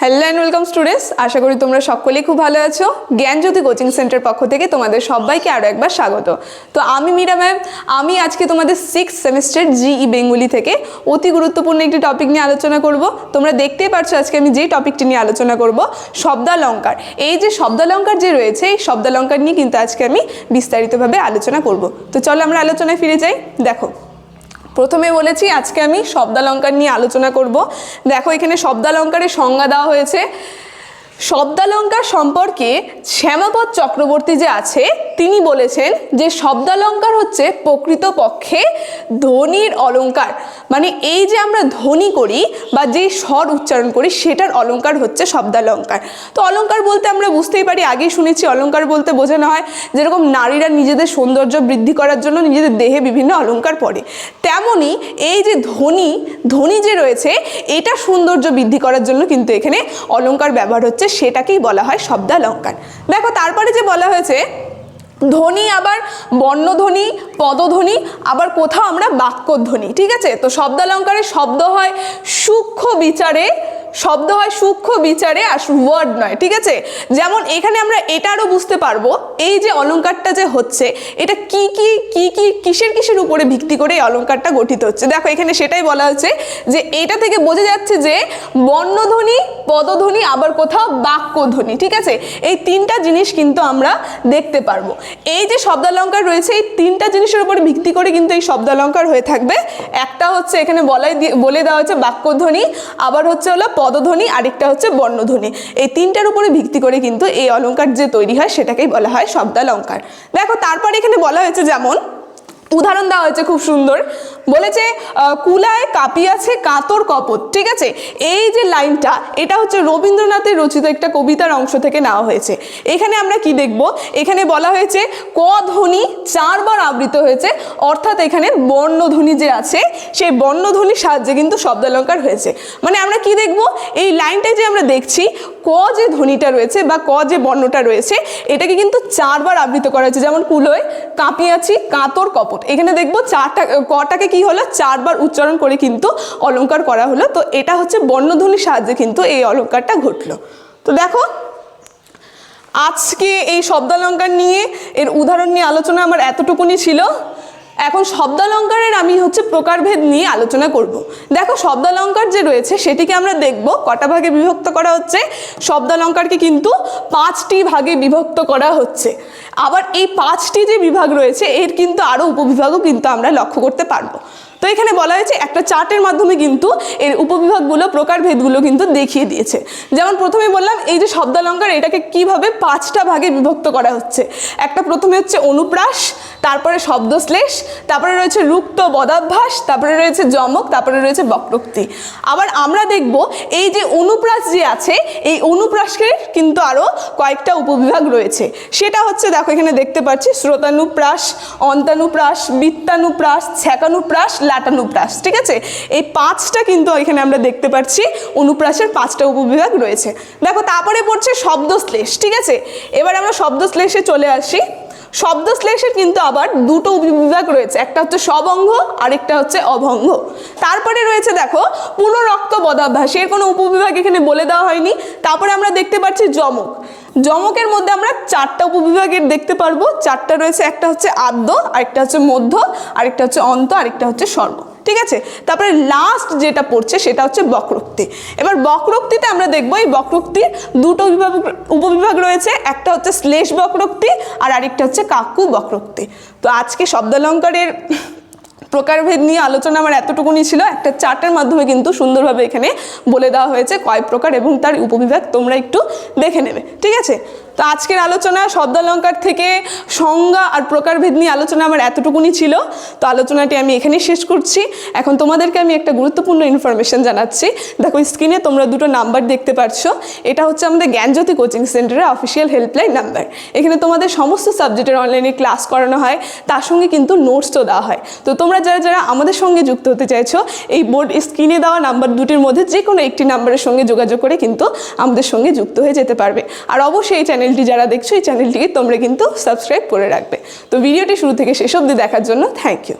Hello and welcome students আশা করি তোমরা সকলেই খুব ভালো আছো। জ্ঞানজ্যোতি কোচিং সেন্টার পক্ষ থেকে তোমাদের সবাইকে আরও একবার স্বাগত। তো আমি মীরা ম্যাম আমি আজকে তোমাদের সিক্স সেমিস্টার জিই বেঙ্গুলি থেকে অতি গুরুত্বপূর্ণ একটি টপিক নিয়ে আলোচনা করব। তোমরা দেখতেই পারছ আজকে আমি যেই টপিকটি নিয়ে আলোচনা করব, শব্দালঙ্কার। এই যে শব্দালঙ্কার যে রয়েছে, এই শব্দালঙ্কার নিয়ে কিন্তু আজকে আমি বিস্তারিতভাবে আলোচনা করব। তো চলো আমরা আলোচনায় ফিরে যাই। দেখো প্রথমে বলেছি, আজকে আমি শব্দালঙ্কার নিয়ে আলোচনা করব। দেখো, এখানে শব্দালঙ্কারের সংজ্ঞা দেওয়া হয়েছে। শব্দালঙ্কার সম্পর্কে শ্যামাপদ চক্রবর্তী যে আছে, তিনি বলেছেন যে শব্দালঙ্কার হচ্ছে প্রকৃতপক্ষে ধ্বনির অলঙ্কার মানে এই যে আমরা ধ্বনি করি বা যে স্বর উচ্চারণ করি, সেটার অলঙ্কার হচ্ছে শব্দালঙ্কার তো অলঙ্কার বলতে আমরা বুঝতেই পারি আগেই শুনেছি অলঙ্কার বলতে বোঝানো হয়, যেরকম নারীরা নিজেদের সৌন্দর্য বৃদ্ধি করার জন্য নিজেদের দেহে বিভিন্ন অলঙ্কার পরে। তেমনই এই যে ধ্বনি ধ্বনি যে রয়েছে, এটা সৌন্দর্য বৃদ্ধি করার জন্য কিন্তু এখানে অলঙ্কার ব্যবহার হচ্ছে, সেটাকেই বলা হয় শব্দালঙ্কার দেখো, তারপরে যে বলা হয়েছে ধ্বনি আবার বর্ণধ্বনি, পদধ্বনি, আবার কোথাও আমরা বাক্যধ্বনি, ঠিক আছে? তো শব্দালঙ্কারে শব্দ হয় সূক্ষ্ম বিচারে শব্দ হয় সূক্ষ্ম বিচারে আর ওয়ার্ড নয়, ঠিক আছে? যেমন এখানে আমরা এটারও বুঝতে পারব, এই যে অলঙ্কারটা যে হচ্ছে, এটা কি কি কি কি, কিসের কিসের উপরে ভিত্তি করে এই অলঙ্কারটা গঠিত হচ্ছে? দেখো, এখানে সেটাই বলা হচ্ছে যে এটা থেকে বোঝা যাচ্ছে যে বর্ণধ্বনি, পদধ্বনি, আবার কোথাও বাক্যধ্বনি, ঠিক আছে? এই তিনটা জিনিস কিন্তু আমরা দেখতে পারব। এই যে শব্দালঙ্কার রয়েছে, এই তিনটা জিনিসের উপরে ভিত্তি করে কিন্তু এই শব্দালঙ্কার হয়ে থাকবে। একটা হচ্ছে এখানে বলাই বলে দেওয়া হচ্ছে বাক্যধ্বনি, আবার হচ্ছে হলো পদধ্বনি, আরেকটা হচ্ছে বর্ণধ্বনি। এই তিনটার উপরে ভিত্তি করে কিন্তু এই অলঙ্কার যে তৈরি হয়, সেটাকেই বলা হয় শব্দালঙ্কার। দেখো, তারপরে এখানে বলা হয়েছে যেমন, উদাহরণ দেওয়া হয়েছে খুব সুন্দর। বলেছে কুলায় কাঁপিয়াছে কাতর কপট ঠিক আছে? এই যে লাইনটা, এটা হচ্ছে রবীন্দ্রনাথের রচিত একটা কবিতার অংশ থেকে নেওয়া হয়েছে। এখানে আমরা কি দেখব? এখানে বলা হয়েছে, ক ধ্বনি চারবার আবৃত হয়েছে, অর্থাৎ এখানে বর্ণধ্বনি যে আছে, সেই বর্ণধ্বনির সাহায্যে কিন্তু শব্দালঙ্কার হয়েছে। মানে আমরা কি দেখব? এই লাইনটাই যে আমরা দেখছি, ক যে ধ্বনিটা রয়েছে বা ক যে বর্ণটা রয়েছে, এটাকে কিন্তু চারবার আবৃত করা হয়েছে। যেমন, কুলোয় কাঁপিয়াছি কাতর কপট এখানে দেখব, চারটা, কটাকে কি হলো চারবার উচ্চারণ করে কিন্তু অলঙ্কার করা হলো। তো এটা হচ্ছে বর্ণধ্বনির সাহায্যে কিন্তু এই অলঙ্কারটা ঘটলো। তো দেখো, আজকে এই শব্দালঙ্কার নিয়ে, এর উদাহরণ নিয়ে আলোচনা আমার এতটুকুনি ছিল। এখন শব্দালঙ্কারের আমি হচ্ছে প্রকারভেদ নিয়ে আলোচনা করব। দেখো, শব্দালঙ্কার যে রয়েছে, সেটিকে আমরা দেখব। কটা ভাগে বিভক্ত করা হচ্ছে? শব্দালঙ্কারকে কিন্তু পাঁচটি ভাগে বিভক্ত করা হচ্ছে। আবার এই পাঁচটি যে বিভাগ রয়েছে, এর কিন্তু আরও উপবিভাগও কিন্তু আমরা লক্ষ্য করতে পারব। তো এখানে বলা হয়েছে, একটা চার্টের মাধ্যমে কিন্তু এর উপবিভাগগুলো, প্রকারভেদগুলো কিন্তু দেখিয়ে দিয়েছে। যেমন প্রথমে বললাম, এই যে শব্দালঙ্কার, এটাকে কীভাবে পাঁচটা ভাগে বিভক্ত করা হচ্ছে? একটা প্রথমে হচ্ছে অনুপ্রাস, তারপরে শব্দশ্লেষ, তারপরে রয়েছে রুক্ত বদাভ্যাস তারপরে রয়েছে যমক, তারপরে রয়েছে বক্রোক্তি। আবার আমরা দেখব, এই যে অনুপ্রাস যে আছে, এই অনুপ্রাসের কিন্তু আরও কয়েকটা উপবিভাগ রয়েছে। সেটা হচ্ছে, দেখো এখানে দেখতে পাচ্ছি শ্রোতানুপ্রাস অন্তানুপ্রাস, বৃত্তানুপ্রাস, ছ্যাকানুপ্রাস লাটানুপ্রাস ঠিক আছে? এই পাঁচটা কিন্তু এখানে আমরা দেখতে পাচ্ছি, অনুপ্রাসের পাঁচটা উপবিভাগ রয়েছে। দেখো, তারপরে পড়ছে শব্দশ্লেষ, ঠিক আছে? এবার আমরা শব্দশ্লেষে চলে আসি। শব্দশ্লেষের কিন্তু আবার দুটো উপবিভাগ রয়েছে, একটা হচ্ছে সবঙ্গ, আরেকটা হচ্ছে অভঙ্গ। তারপরে রয়েছে দেখো পুনরক্ত বদাভ্যাস এর কোনো উপবিভাগ এখানে বলে দেওয়া হয়নি। তারপরে আমরা দেখতে পাচ্ছি যমক। যমকের মধ্যে আমরা চারটা উপবিভাগের দেখতে পারব। চারটা রয়েছে, একটা হচ্ছে আদ্য, আরেকটা হচ্ছে মধ্য, আরেকটা হচ্ছে অন্ত, আরেকটা হচ্ছে সর্ব। ঠিক আছে? তারপরে লাস্ট যেটা পড়ছে সেটা হচ্ছে বক্রোক্তি। এবার বক্রোক্তিতে আমরা দেখব, এই বক্রোক্তির দুটো বিভাগ, উপবিভাগ রয়েছে, একটা হচ্ছে শ্লেষ বক্রোক্তি আর আরেকটা হচ্ছে কাকু বক্রোক্তি। তো আজকে শব্দালঙ্কারের প্রকারভেদ নিয়ে আলোচনা আমার এতটুকুনি ছিল। একটা চার্টের মাধ্যমে কিন্তু সুন্দরভাবে এখানে বলে দেওয়া হয়েছে কয় প্রকার এবং তার উপবিভাগ তোমরা একটু দেখে নেবে। ঠিক আছে? তো আজকের আলোচনা শব্দালঙ্কার থেকে সংজ্ঞা আর প্রকারভেদ নিয়ে আলোচনা আমার এতটুকুনি ছিল। তো আলোচনাটি আমি এখানেই শেষ করছি। এখন তোমাদেরকে আমি একটা গুরুত্বপূর্ণ ইনফরমেশন জানাচ্ছি। দেখো স্ক্রিনে তোমরা দুটো নাম্বার দেখতে পাচ্ছ এটা হচ্ছে আমাদের জ্ঞানজ্যোতি কোচিং সেন্টারের অফিসিয়াল হেল্পলাইন নাম্বার এখানে তোমাদের সমস্ত সাবজেক্টের অনলাইনে ক্লাস করানো হয়। তার সঙ্গে কিন্তু নোটসও দেওয়া হয়। তো তোমরা যারা যারা আমাদের সঙ্গে যুক্ত হতে চাইছো, এই বোর্ড স্ক্রিনে দেওয়া নাম্বার দুটির মধ্যে যে কোনো একটি নাম্বারের সঙ্গে যোগাযোগ করে কিন্তু আমাদের সঙ্গে যুক্ত হয়ে যেতে পারবে। আর অবশ্যই এই চ্যানেলটি যারা দেখছ, এই চ্যানেলটিকে তোমরা কিন্তু সাবস্ক্রাইব করে রাখবে। তো ভিডিওটি শুরু থেকে শেষ অবধি দেখার জন্য থ্যাংক ইউ